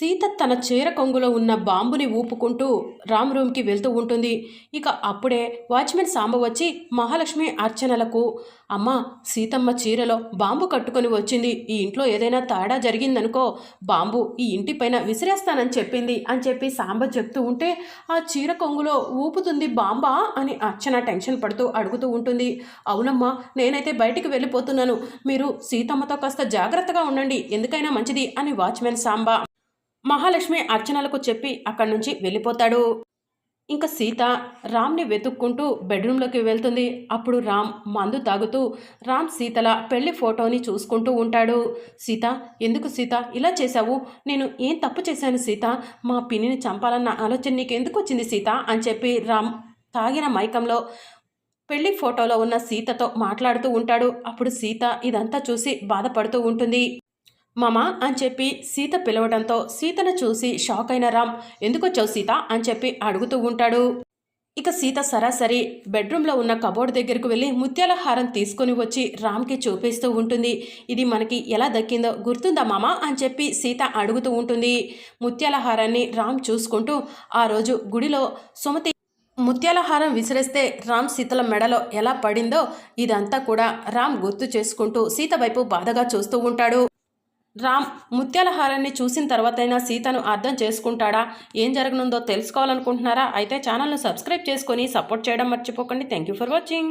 సీత తన చీర కొంగులో ఉన్న బాంబుని ఊపుకుంటూ రామ్ రూమ్కి వెళ్తూ ఉంటుంది. ఇక అప్పుడే వాచ్మెన్ సాంబ వచ్చి మహాలక్ష్మి అర్చనలకు అమ్మ సీతమ్మ చీరలో బాంబు కట్టుకొని వచ్చింది. ఈ ఇంట్లో ఏదైనా తేడా జరిగిందనుకో బాంబు ఈ ఇంటిపైన విసిరేస్తానని చెప్పింది అని చెప్పి సాంబ చెప్తూ ఉంటే ఆ చీర కొంగులో ఊపుతుంది బాంబా అని అర్చన టెన్షన్ పడుతూ అడుగుతూ ఉంటుంది. అవునమ్మా నేనైతే బయటికి వెళ్ళిపోతున్నాను. మీరు సీతమ్మతో కాస్త జాగ్రత్తగా ఉండండి. ఎందుకైనా మంచిది అని వాచ్మెన్ సాంబ మహాలక్ష్మి అర్చనలకు చెప్పి అక్కడి నుంచి వెళ్ళిపోతాడు. ఇంకా సీత రామ్ని వెతుక్కుంటూ బెడ్రూమ్లోకి వెళ్తుంది. అప్పుడు రామ్ మందు తాగుతూ రామ్ సీతల పెళ్ళి ఫోటోని చూసుకుంటూ ఉంటాడు. సీత ఎందుకు సీత? ఇలా చేశావు? నేను ఏం తప్పు చేశాను సీత? మా పిన్నిని చంపాలన్న ఆలోచన నీకు ఎందుకు వచ్చింది సీత? అని చెప్పి రామ్ తాగిన మైకంలో పెళ్ళి ఫోటోలో ఉన్న సీతతో మాట్లాడుతూ ఉంటాడు. అప్పుడు సీత ఇదంతా చూసి బాధపడుతూ ఉంటుంది. మమా అని చెప్పి సీత పిలవడంతో సీతను చూసి షాక్ అయిన రామ్ ఎందుకొచ్చావు సీత? అని చెప్పి అడుగుతూ ఉంటాడు. ఇక సీత సరాసరి బెడ్రూమ్లో ఉన్న కబోర్డ్ దగ్గరకు వెళ్ళి ముత్యాల హారం తీసుకొని వచ్చి రామ్కి చూపిస్తూ ఉంటుంది. ఇది మనకి ఎలా దక్కిందో గుర్తుందా మామా? అని చెప్పి సీత అడుగుతూ ఉంటుంది. ముత్యాల హారాన్ని రామ్ చూసుకుంటూ ఆ రోజు గుడిలో సుమతి ముత్యాల హారం విసిరేస్తే రామ్ సీతల మెడలో ఎలా పడిందో ఇదంతా కూడా రామ్ గుర్తు చేసుకుంటూ సీత వైపు బాధగా చూస్తూ ఉంటాడు. రామ్ ముత్యాల హారాన్ని చూసిన తర్వాతైనా సీతను అర్థం చేసుకుంటాడా? ఏం జరగనుందో తెలుసుకోవాలనుకుంటున్నారా? అయితే ఛానల్ను సబ్స్క్రైబ్ చేసుకొని సపోర్ట్ చేయడం మర్చిపోకండి. Thank you for watching